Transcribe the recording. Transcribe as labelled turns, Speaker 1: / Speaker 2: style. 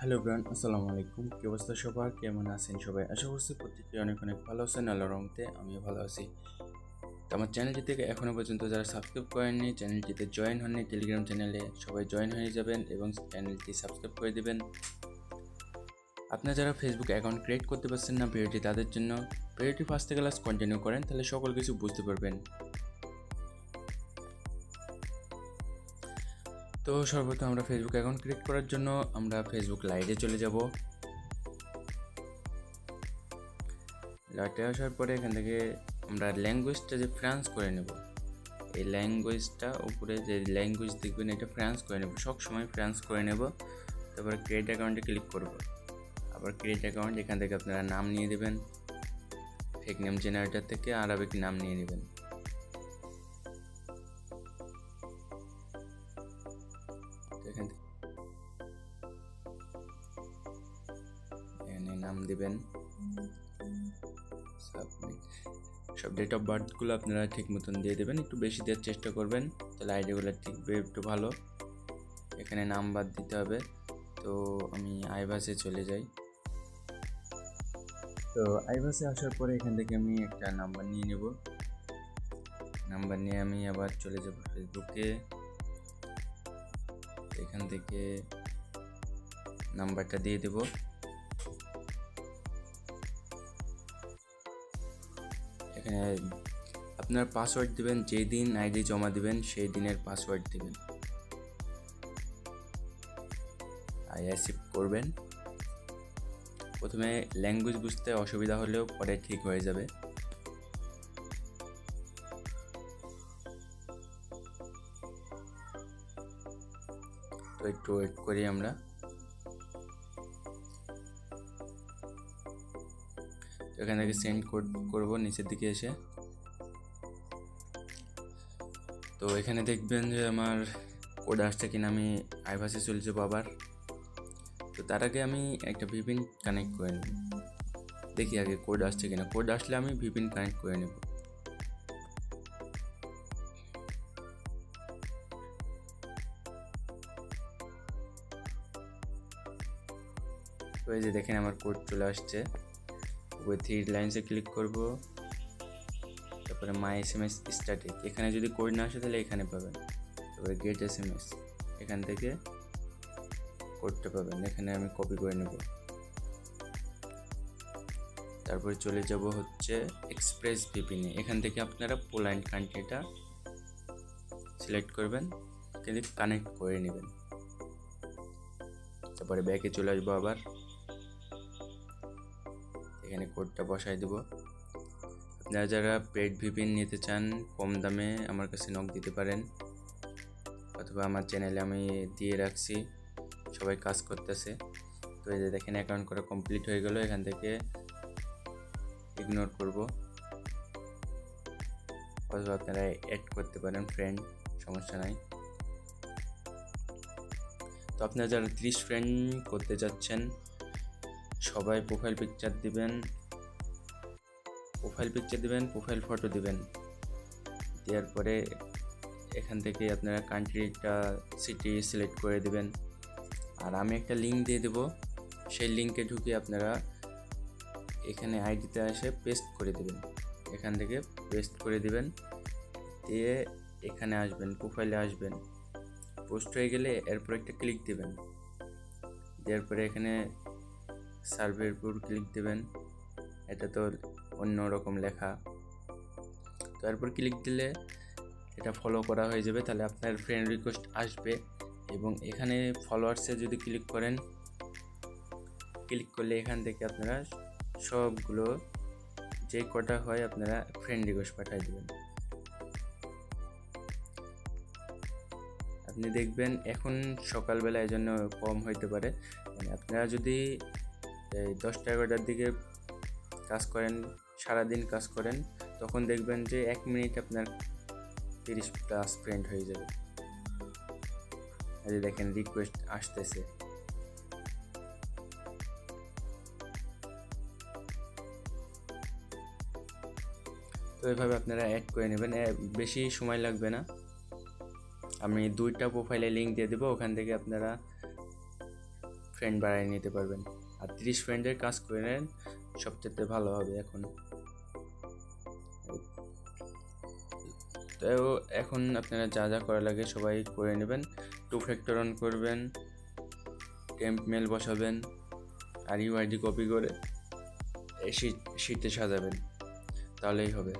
Speaker 1: Hello bran, আসসালামু আলাইকুম। কি অবস্থা সবার? কেমন আছেন সবাই? আশা করছি প্রত্যেকে অনেক অনেক ভালো আছেন। আল্লাহ রহমতে আমিও ভালো আছি। তো আমার চ্যানেলটি থেকে এখনও পর্যন্ত যারা সাবস্ক্রাইব করেননি চ্যানেলটিতে জয়েন হননি টেলিগ্রাম চ্যানেলে সবাই জয়েন হয়ে যাবেন এবং চ্যানেলটি সাবস্ক্রাইব করে দেবেন। আপনারা যারা ফেসবুক অ্যাকাউন্ট ক্রিয়েট করতে পারছেন না ভিডিওটি তাদের জন্য, ভিডিওটি ফার্স্ট ক্লাস কন্টিনিউ করেন, তাহলে সকল কিছু বুঝতে পারবেন। তো সর্বপ্রথম আমরা ফেসবুক অ্যাকাউন্ট ক্রিয়েট করার জন্য আমরা ফেসবুক লাইভে চলে যাব। লাইটে আসার পরে এখান থেকে আমরা ল্যাঙ্গুয়েজটা যে ফ্রান্স করে নেব, এই ল্যাঙ্গুয়েজটা উপরে যে ল্যাঙ্গুয়েজ দেখবেন এটা ফ্রান্স করে নেব সব সময় ফ্রান্স করে নেব। তারপরে ক্রিয়েট অ্যাকাউন্টে ক্লিক করব। আবার ক্রিয়েট অ্যাকাউন্ট এখান থেকে আপনারা নাম নিয়ে দেবেন ফেক নেম জেনারেটর থেকে আরবিক নাম নিয়ে নেবেন। নাম দিবেন। সব ডেট অফ বার্থগুলো আপনারা ঠিক মতন দিয়ে দেবেন, একটু বেশি দেওয়ার চেষ্টা করবেন, তাহলে আইডিয়াগুলো ঠিকবে একটু ভালো। এখানে নাম্বার দিতে হবে, তো আমি আইভাসে চলে যাই। তো আইভাসে আসার পরে এখান থেকে আমি একটা নাম্বার নিয়ে নেব। নাম্বার নিয়ে আমি আবার চলে যাব ফেসবুকে এখান থেকে নাম্বারটা দিয়ে দেব। আপনার পাসওয়ার্ড দিবেন যেই দিন আইডি জমা দিবেন, সেই দিনের পাসওয়ার্ড দিবেন। আই অ্যাকসেপ্ট করবেন। প্রথমে ল্যাঙ্গুয়েজ বুঝতে অসুবিধা হলেও পরে ঠিক হয়ে যাবে। তো একটু ওয়েট করি আমরা। এখান থেকে সেন্ড করব, নিচের দিকে এসে। তো এখানে দেখবেন যে আমার কোড আসছে কিনা, আমি আইভাসে চলে যাব আবার। তো তার আগে আমি একটা ভিপিন কানেক্ট করে নেব। দেখি আগে কোড আসছে কিনা। কোড আসলে আমি ভিপিন কানেক্ট করে নেব। তো এই যে দেখেন আমার কোড চলে আসছে। ওই থ্রি লাইন্সে ক্লিক করব। তারপরে my S M S static এখানে যদি কোড না আসে তাহলে এখানে পাবেন। তারপরে গেট এস এম এস এখান থেকে কোডটা পাবেন। এখানে আমি কপি করে নেব। তারপরে চলে যাব হচ্ছে এক্সপ্রেস ভিপিনে এখান থেকে আপনারা পোল্যান্ড কান্ট্রিটা সিলেক্ট করবেন। কিন্তু কানেক্ট করে নেবেন। তারপরে ব্যাকে চলে আসব আবার। এখানে কোডটা বসাই দেব। আপনারা যারা পেড ভিপিন নিতে চান, কম দামে আমার কাছে নক দিতে পারেন। অথবা আমার চ্যানেলে আমি দিয়ে রাখছি, সবাই কাজ করতেছে। তো এই যে দেখেন অ্যাকাউন্ট করা কমপ্লিট হয়ে গেল, এখান থেকে ইগনোর করব। অথবা আপনারা অ্যাড করতে পারেন ফ্রেন্ড সমস্যা নাই। তো আপনারা যারা ত্রিশ ফ্রেন্ড করতে যাচ্ছেন সবাই প্রোফাইল পিকচার দিবেন প্রোফাইল পিকচার দিবেন প্রোফাইল ফটো দিবেন। দেওয়ার পরে এখান থেকে আপনারা কান্ট্রিটা সিটি সিলেক্ট করে দিবেন। আর আমি একটা লিঙ্ক দিয়ে দেবো, সেই লিঙ্কে ঢুকে আপনারা এখানে আইডিতে এসে পেস্ট করে দেবেন। এখান থেকে পেস্ট করে দিবেন, দিয়ে এখানে আসবেন প্রোফাইলে আসবেন। পোস্ট হয়ে গেলে এরপর একটা ক্লিক দেবেন। দেওয়ার পরে এখানে সার্ভের উপর ক্লিক দেবেন। এটা তো অন্য রকম লেখা। তারপর ক্লিক দিলে এটা ফলো করা হয়ে যাবে। তাহলে আপনার ফ্রেন্ড রিকোয়েস্ট আসবে এবং এখানে ফলোয়ার্সে যদি ক্লিক করেন ক্লিক করলে এখান থেকে আপনারা সবগুলো যে কটা হয় আপনারা ফ্রেন্ড রিকোয়েস্ট পাঠিয়ে দেবেন। আপনি দেখবেন এখন সকালবেলা এই জন্য কম হইতে পারে। মানে আপনারা যদি এই দশটা এগারোটার দিকে কাজ করেন, সারাদিন কাজ করেন, তখন দেখবেন যে এক মিনিট আপনার তিরিশ প্লাস ফ্রেন্ড হয়ে যাবে। এই দেখেন রিকোয়েস্ট আসতেছে। তো এইভাবে আপনারা অ্যাড করে নেবেন। বেশি সময় লাগবে না। আমি দুইটা প্রোফাইলে লিঙ্ক দিয়ে দেবো। ওখান থেকে আপনারা ফ্রেন্ড বাড়ায় নিতে পারবেন। আর তিরিশ ফ্রেন্ডের কাজ করে নেন, সবচেয়ে ভালো হবে এখন। তো এখন আপনারা যা যা করা লাগে সবাই করে নেবেন টু ফ্যাক্টর অন করবেন টেম্প মেল বসাবেন, আর ইউআইডি কপি করে শীট সাজাবেন, তাহলেই হবে।